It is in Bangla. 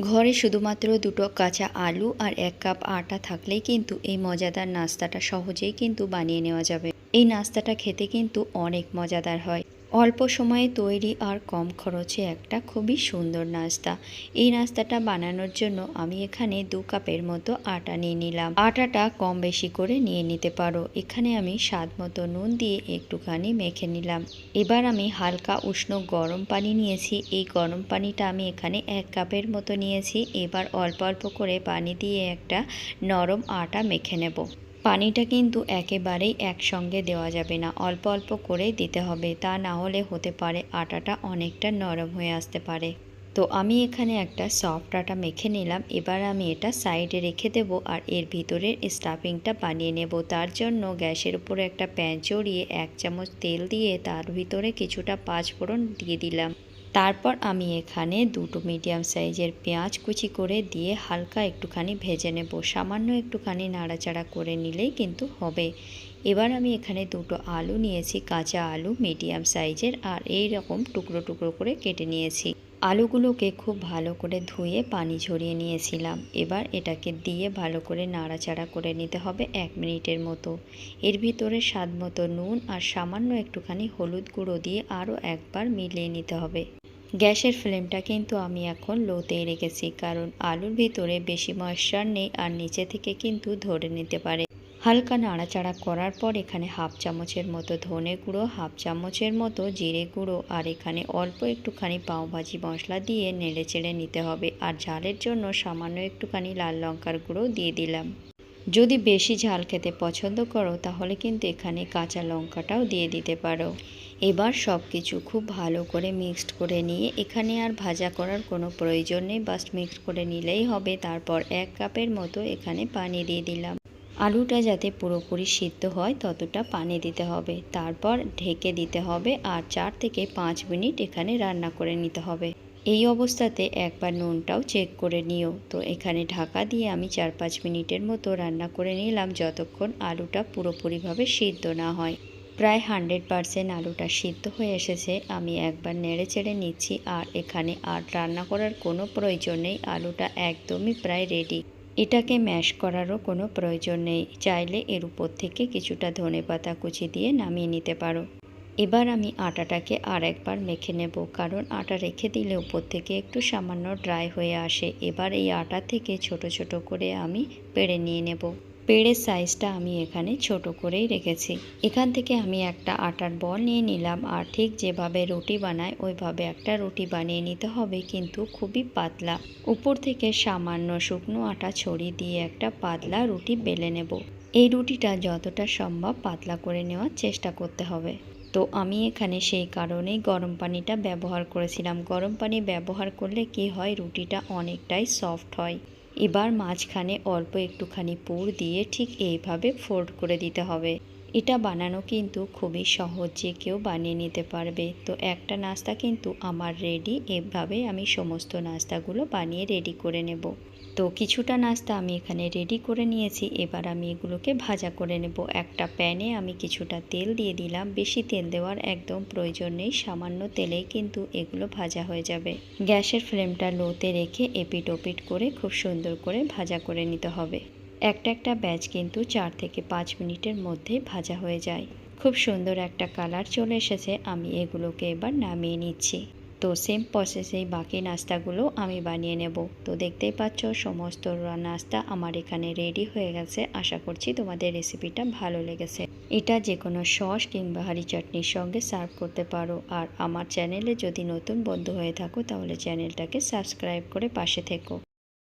ঘরে শুধুমাত্র দুটো কাঁচা আলু আর এক কাপ আটা থাকলেই কিন্তু এই মজাদার নাস্তাটা সহজেই কিন্তু বানিয়ে নেওয়া যাবে। এই নাস্তাটা খেতে কিন্তু অনেক মজাদার হয়। অল্প সময়ে তৈরি আর কম খরচে একটা খুবই সুন্দর নাস্তা। এই নাস্তাটা বানানোর জন্য আমি এখানে দু কাপের মতো আটা নিয়ে নিলাম। আটাটা কম বেশি করে নিয়ে নিতে পারো। এখানে আমি স্বাদ মতো নুন দিয়ে একটুখানি মেখে নিলাম। এবার আমি হালকা উষ্ণ গরম পানি নিয়েছি। এই গরম পানিটা আমি এখানে এক কাপের মতো নিয়েছি। এবার অল্প অল্প করে পানি দিয়ে একটা নরম আটা মেখে নেব। পানিটা কিন্তু একেবারেই একসঙ্গে দেওয়া যাবে না। অল্প অল্প করে দিতে হবে। তা না হলে হতে পারে আটাটা অনেকটা নরম হয়ে আসতে পারে। তো আমি এখানে একটা সফট আটা মেখে নিলাম। এবার আমি এটা সাইডে রেখে দেব আর এর ভিতরের স্টাফিংটা বানিয়ে নেব। তার জন্য গ্যাসের উপরে একটা প্যান চড়িয়ে এক চামচ তেল দিয়ে তার ভিতরে কিছুটা পাঁচফোড়ন দিয়ে দিলাম। তারপর আমি এখানে দুটো মিডিয়াম সাইজের পেঁয়াজ কুচি করে দিয়ে হালকা একটুখানি ভেজে নেব। সামান্য একটুখানি নাড়াচাড়া করে নিলেই কিন্তু হবে। এবার আমি এখানে দুটো আলু নিয়েছি, কাঁচা আলু মিডিয়াম সাইজের আর এই রকম টুকরো টুকরো করে কেটে নিয়েছি। আলুগুলোকে খুব ভালো করে ধুয়ে পানি ঝরিয়ে নিয়েছিলাম। এবার এটাকে দিয়ে ভালো করে নাড়াচাড়া করে নিতে হবে এক মিনিটের মতো। এর ভিতরে স্বাদ মতো নুন আর সামান্য একটুখানি হলুদ গুঁড়ো দিয়ে আরও একবার মিলিয়ে নিতে হবে। গ্যাসের ফ্লেমটা কিন্তু আমি এখন লোতেই রেখেছি, কারণ আলুর ভিতরে বেশি ময়েশ্চার নেই আর নিচে থেকে কিন্তু ধরে নিতে পারে। হালকা নাড়াচাড়া করার পর এখানে হাফ চামচের মতো ধনে গুঁড়ো, হাফ চামচের মতো জিরে গুঁড়ো আর এখানে অল্প একটুখানি পাওভাজি মশলা দিয়ে নেড়ে চেড়ে নিতে হবে আর ঝালের জন্য সামান্য একটুখানি লাল লঙ্কার গুঁড়ো দিয়ে দিলাম। যদি বেশি ঝাল খেতে পছন্দ করো তাহলে কিন্তু এখানে কাঁচা লঙ্কাটাও দিয়ে দিতে পারো। এবার সব কিছু খুব ভালো করে মিক্সড করে নিয়ে এখানে আর ভাজা করার কোনো প্রয়োজন নেই। বাস মিক্সড করে নিলেই হবে। তারপর এক কাপের মতো এখানে পানি দিয়ে দিলাম। আলুটা যাতে পুরোপুরি সিদ্ধ হয়, ততটা পানি দিতে হবে। তারপর ঢেকে দিতে হবে আর চার থেকে পাঁচ মিনিট এখানে রান্না করে নিতে হবে। এই অবস্থাতে একবার নুনটাও চেক করে নিও। তো এখানে ঢাকা দিয়ে আমি চার পাঁচ মিনিটের মতো রান্না করে নিলাম, যতক্ষণ আলুটা পুরোপুরিভাবে সিদ্ধ না হয়। প্রায় হান্ড্রেড পারসেন্ট আলুটা সিদ্ধ হয়ে এসেছে। আমি একবার নেড়ে চেড়ে নিচ্ছি আর এখানে আর রান্না করার কোনো প্রয়োজন নেই। আলুটা একদমই প্রায় রেডি এটাকে ম্যাশ করারও কোনো প্রয়োজন নেই। চাইলে এর উপর থেকে কিছুটা ধনে পাতা কুচি দিয়ে নামিয়ে নিতে পারো। এবার আমি আটাটাকে আর একবার মেখে নেব, কারণ আটা রেখে দিলে উপর থেকে একটু সামান্য ড্রাই হয়ে আসে। এবার এই আটা থেকে ছোট ছোট করে আমি পেড়ে নিয়ে নেব। পেড়ের সাইজটা আমি এখানে ছোট করেই রেখেছি। এখান থেকে আমি একটা আটার বল নিয়ে নিলাম আর ঠিক যেভাবে রুটি বানায়, ওইভাবে একটা রুটি বানিয়ে নিতে হবে কিন্তু খুবই পাতলা। উপর থেকে সামান্য শুকনো আটা ছড়িয়ে দিয়ে একটা পাতলা রুটি বেলে নেব। এই রুটিটা যতটা সম্ভব পাতলা করে নেওয়ার চেষ্টা করতে হবে। তো আমি এখানে সেই কারণেই গরম পানিটা ব্যবহার করেছিলাম। গরম পানি ব্যবহার করলে কি হয়? রুটিটা অনেকটাই সফট হয়। এবার মাঝখানে অল্প একটুখানি পুর দিয়ে ঠিক এইভাবে ফোল্ড করে দিতে হবে। এটা বানানো কিন্তু খুবই সহজ যে কেউ বানিয়ে নিতে পারবে। তো একটা নাস্তা কিন্তু আমার রেডি এভাবে আমি সমস্ত নাস্তাগুলো বানিয়ে রেডি করে নেব। তো কিছুটা নাস্তা আমি এখানে রেডি করে নিয়েছি, এবার আমি এগুলোকে ভাজা করে নেব। একটা প্যানে আমি কিছুটা তেল দিয়ে দিলাম। বেশি তেল দেওয়ার একদম প্রয়োজন নেই, সামান্য তেলেই কিন্তু এগুলো ভাজা হয়ে যাবে। গ্যাসের ফ্লেমটা লোতে রেখে এপিট ওপিট করে খুব সুন্দর করে ভাজা করে নিতে হবে। একটা একটা ব্যাচ কিন্তু চার থেকে পাঁচ মিনিটের মধ্যে ভাজা হয়ে যায়। খুব সুন্দর একটা কালার চলে এসেছে, আমি এগুলোকে এবার নামিয়ে নিচ্ছি। তো সেম প্রসেসেই বাকি নাস্তাগুলো আমি বানিয়ে নেব। তো দেখতেই পাচ্ছ, সমস্ত নাস্তা আমার এখানে রেডি হয়ে গেছে। আশা করছি তোমাদের রেসিপিটা ভালো লেগেছে। এটা যে কোনো সস কিংবা হারি চাটনির সঙ্গে সার্ভ করতে পারো। আর আমার চ্যানেলে যদি নতুন বন্ধু হয়ে থাকো, তাহলে চ্যানেলটাকে সাবস্ক্রাইব করে পাশে থেকো।